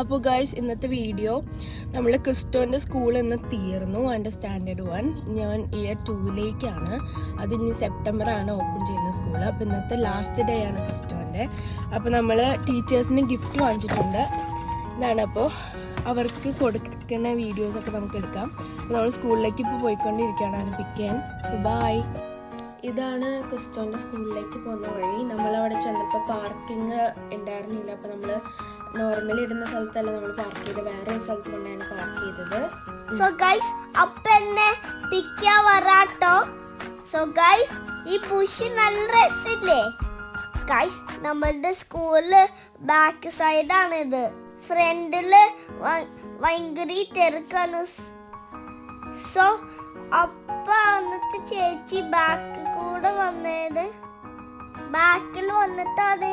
അപ്പോൾ ഗായ്സ് ഇന്നത്തെ വീഡിയോ നമ്മൾ ക്രിസ്റ്റോന്റെ സ്കൂൾ ഇന്ന് തീർന്നു എന്റെ സ്റ്റാൻഡേർഡ് വൺ ഞാൻ ഇയർ ടൂവിലേക്കാണ് അത് ഇനി സെപ്റ്റംബർ ആണ് ഓപ്പൺ ചെയ്യുന്ന സ്കൂൾ അപ്പോൾ ഇന്നത്തെ ലാസ്റ്റ് ഡേ ആണ് ക്രിസ്റ്റോന്റെ അപ്പോൾ നമ്മൾ ടീച്ചേഴ്സിന് ഗിഫ്റ്റ് വാങ്ങിച്ചിട്ടുണ്ട്. ഇതാണ് അപ്പോൾ അവർക്ക് കൊടുക്കുന്ന വീഡിയോസൊക്കെ നമുക്ക് എടുക്കാം. അപ്പോൾ നമ്മൾ സ്കൂളിലേക്ക് ഇപ്പോൾ പോയിക്കൊണ്ടിരിക്കുകയാണ്. അതിന് പിക്ക് ചെയ്യാൻ. ബായ് ഇതാണ് ക്രിസ്റ്റോന്റെ സ്കൂളിലേക്ക് പോകുന്ന വഴി. നമ്മളവിടെ ചെന്നപ്പോൾ പാർക്കിംഗ് ഉണ്ടായിരുന്നില്ല. അപ്പോൾ നമ്മൾ നോർമലി ഇടുന്ന സ്ഥലത്തല്ല നമ്മൾ പാർക്ക് ചെയ്ത് വേറെ ഒരു സ്ഥലത്ത് കൊണ്ടാണ് പാർക്ക് ചെയ്തത്. സോ ഗൈസ് അപ്പ എന്നെ പിക്കാ വരാട്ടോ. സോ ഗൈസ് ഈ പുഷ് നല്ല രസില്ലേ ഗൈസ് നമ്മളുടെ സ്കൂളിൽ ബാക്ക് സൈഡാണ് ഇത്. ഫ്രണ്ടിൽ ഭയങ്കര തിരക്കാണ്. സോ അപ്പ അന്നത്തെ ചേച്ചി ബാക്ക് കൂടെ വന്നത് ബാക്കിൽ വന്നിട്ടാണ്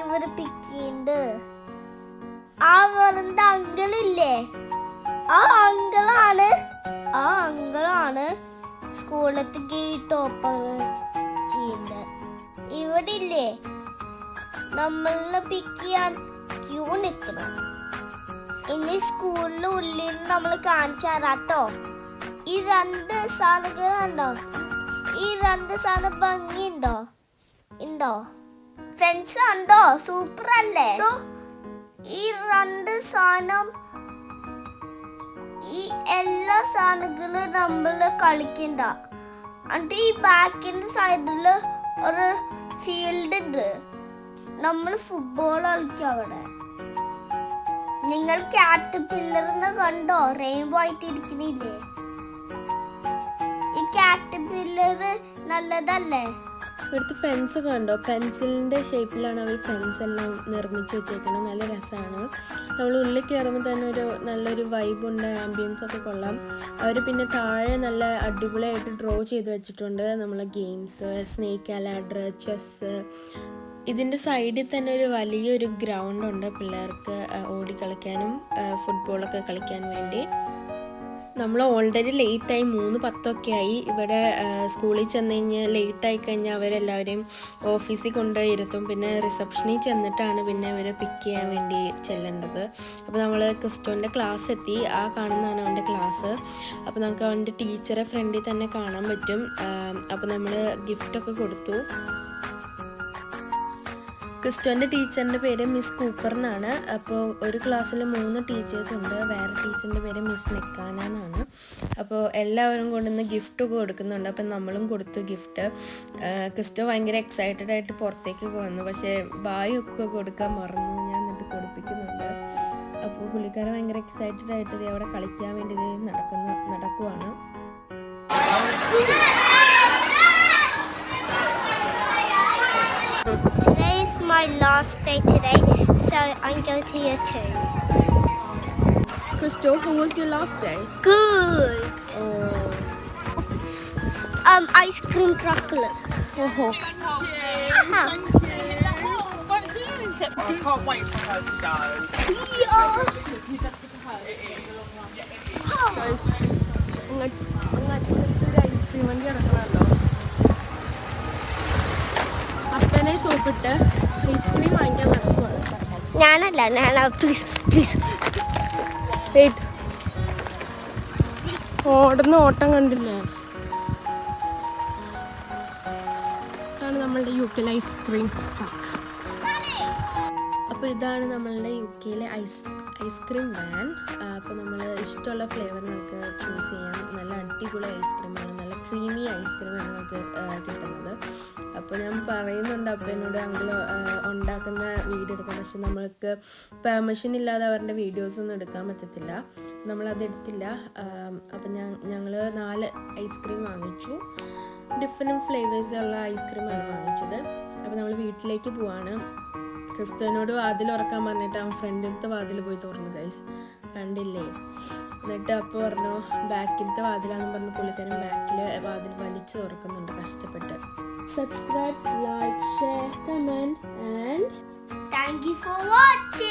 ഇവർ പിക്ക് ചെയ്യുന്നത് ആ വെറുതെ അങ്കിളില്ലേ? ആ അങ്കിളാണ്. ആ അങ്കിളാണ് സ്കൂളിലത്തെ ഗേറ്റ് ഓപ്പൺ ചെയ്യുന്നത് ഇവിടെ ഇല്ലേ നമ്മളെ പിക്ക് ചെയ്യാൻ ക്യൂ നിൽക്കണം ഇനി സ്കൂളിൽ ഉള്ളിൽ നമ്മൾ കാണിച്ചു തരാട്ടോ ഈ രണ്ട് സാധനങ്ങളുണ്ടോ ഈ രണ്ട് സാധനം ഭംഗിയുണ്ടോ? ഉണ്ടോ? ഫെൻസ് ഉണ്ടോ? സൂപ്പർ അല്ലേ? സാധനം ഈ എല്ലാ സാധനങ്ങളും നമ്മൾ കളിക്കണ്ട. എന്നിട്ട് ഈ ബാക്കിന്റെ സൈഡിൽ ഒരു ഫീൽഡ് ഉണ്ട് നമ്മൾ ഫുട്ബോൾ കളിക്കും അവിടെ. നിങ്ങൾ ക്യാറ്റ് പില്ലറിനെ കണ്ടോ? റെയിൻബോ ആയിട്ട് ഇരിക്കണില്ലേ ഈ ക്യാറ്റ് പില്ലർ നല്ലതല്ലേ? ഇവിടുത്തെ ഫെൻസ് കണ്ടോ? പെൻസിലിന്റെ ഷേപ്പിലാണ് അവർ ഫെൻസ് എല്ലാം നിർമ്മിച്ച് വെച്ചേക്കുന്നത് നല്ല രസമാണ് നമ്മൾ ഉള്ളിൽ കയറുമ്പോൾ തന്നെ ഒരു നല്ലൊരു വൈബുണ്ട് ആംബിയൻസ് ഒക്കെ കൊള്ളാം. അവർ പിന്നെ താഴെ നല്ല അടിപൊളിയായിട്ട് ഡ്രോ ചെയ്ത് വെച്ചിട്ടുണ്ട്. നമ്മളെ ഗെയിംസ് സ്നേക്ക് അലാഡർ ചെസ്സ് ഇതിന്റെ സൈഡിൽ തന്നെ ഒരു വലിയൊരു ഗ്രൗണ്ട് ഉണ്ട് പിള്ളേർക്ക് ഓടി ഓടിക്കളിക്കാനും ഫുട്ബോളൊക്കെ കളിക്കാൻ വേണ്ടി. നമ്മൾ ഓൾറെഡി ലേറ്റായി മൂന്ന് പത്തൊക്കെ ആയി. ഇവിടെ സ്കൂളിൽ ചെന്ന് കഴിഞ്ഞ് ലേറ്റായി കഴിഞ്ഞാൽ അവരെല്ലാവരെയും ഓഫീസിൽ കൊണ്ടുപോയി ഇരുത്തും. പിന്നെ റിസപ്ഷനിൽ ചെന്നിട്ടാണ് പിന്നെ അവരെ പിക്ക് ചെയ്യാൻ വേണ്ടി ചെല്ലേണ്ടത്. അപ്പോൾ നമ്മൾ ക്രിസ്റ്റോന്റെ ക്ലാസ് എത്തി. ആ കാണുന്നതാണ് അവന്റെ ക്ലാസ് അപ്പോൾ നമുക്ക് അവന്റെ ടീച്ചറെ ഫ്രണ്ടിൽ തന്നെ കാണാൻ പറ്റും. അപ്പോൾ നമ്മൾ ഗിഫ്റ്റൊക്കെ കൊടുത്തു. ക്രിസ്റ്റോന്റെ ടീച്ചറിന്റെ പേര് മിസ് കൂപ്പർ എന്നാണ്. അപ്പോൾ ഒരു ക്ലാസ്സിൽ മൂന്ന് ടീച്ചേഴ്സ് ഉണ്ട്. വേറെ ടീച്ചറിന്റെ പേര് മിസ് മെക്കാന എന്നാണ്. അപ്പോൾ എല്ലാവരും കൊണ്ടുവന്ന് ഗിഫ്റ്റ് കൊടുക്കുന്നുണ്ട്. അപ്പം നമ്മളും കൊടുത്തു ഗിഫ്റ്റ്. ക്രിസ്റ്റോ ഭയങ്കര എക്സൈറ്റഡ് ആയിട്ട് പുറത്തേക്കൊക്കെ വന്നു. പക്ഷേ ബായൊക്കെ കൊടുക്കാൻ മറന്നു. ഞാൻ എന്നിട്ട് കൊടുപ്പിക്കുന്നുണ്ട്. അപ്പോൾ പുള്ളിക്കാരൻ ഭയങ്കര എക്സൈറ്റഡ് ആയിട്ട് അവിടെ കളിക്കാൻ വേണ്ടി നടക്കുന്ന നടക്കുവാണ്. last day today, so I'm going to year two. Crystal, how was your last day? Good. Oh. Um, ice cream chocolate. Oh. Yeah. I can't wait for her to go. Yeah. Guys, I'm going to put ice cream on your Appene soap it. ഞാനല്ല ഞാൻ please please ഓടുന്ന ഓട്ടം കണ്ടില്ലേ? ഇതാണ് നമ്മളുടെ U കെയിലെ ice cream അപ്പൊ അപ്പോൾ ഇതാണ് നമ്മളുടെ യു കെയിലെ ഐസ് ഐസ്ക്രീം വാൻ അപ്പോൾ നമ്മൾ ഇഷ്ടമുള്ള ഫ്ലേവർ നമുക്ക് ചൂസ് ചെയ്യാം. നല്ല അടിപൊളി ഐസ്ക്രീമാണ് നല്ല ക്രീമി ഐസ്ക്രീമാണ് നമുക്ക് കിട്ടുന്നത്. അപ്പോൾ ഞാൻ പറയുന്നുണ്ട് അപ്പോൾ എന്നോട് അങ്കിൾ ഉണ്ടാക്കുന്ന വീഡിയോ എടുക്കാം. പക്ഷെ നമ്മൾക്ക് പെർമിഷൻ ഇല്ലാതെ അവരുടെ വീഡിയോസൊന്നും എടുക്കാൻ പറ്റത്തില്ല. നമ്മളത് എടുത്തില്ല. അപ്പം ഞാൻ ഞങ്ങൾ നാല് ഐസ്ക്രീം വാങ്ങിച്ചു. ഡിഫറെന്റ് ഫ്ലേവേഴ്സുള്ള ഐസ്ക്രീമാണ് വാങ്ങിച്ചത്. അപ്പോൾ നമ്മൾ വീട്ടിലേക്ക് പോവാണ്. ക്രിസ്ത്യനോട് വാതിൽ ഉറക്കാൻ പറഞ്ഞിട്ട് ആ ഫ്രണ്ടിലത്തെ വാതിൽ പോയി തുറന്നു ഗൈസ് കണ്ടില്ലേ എന്നിട്ട് അപ്പോൾ പറഞ്ഞു ബാക്കിലത്തെ വാതിലാന്ന് പറഞ്ഞ് പുള്ളിക്കാരൻ ബാക്കിൽ വാതിൽ വലിച്ചു തുറക്കുന്നുണ്ട് കഷ്ടപ്പെട്ട് subscribe like share comment and thank you for watching.